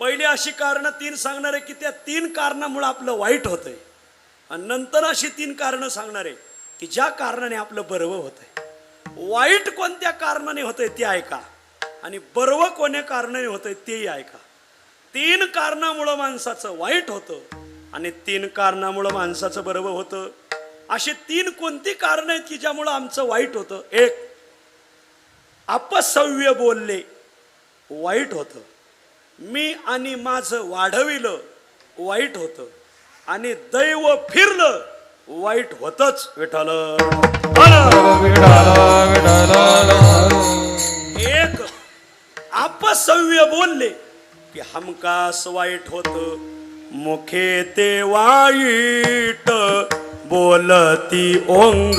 पहिली अशी कारणं तीन सांगणार आहे की त्या तीन कारणामुळं आपलं वाईट होतंय. आणि नंतर अशी तीन कारणं सांगणार आहे की ज्या कारणाने आपलं बरवं होतं आहे वाईट कोणत्या कारणाने होतंय ते ऐका. आणि बरवं कोण्या कारणाने होतंय तेही ऐका. तीन कारणामुळं माणसाचं वाईट होतं आणि तीन कारणामुळं माणसाचं बरोबर होतं. अशी तीन कोणती कारणं आहेत की ज्यामुळं आमचं वाईट होतं? एक अपसव्य बोलले वाईट होतं. मी आणि माझं वाढविलं वाईट होतं. आणि दैव फिरलं वाईट होतच विठाल एक अपसव्य बोलले की हमकास वाईट होत. मुखे ते वाईट बोलती ओंग.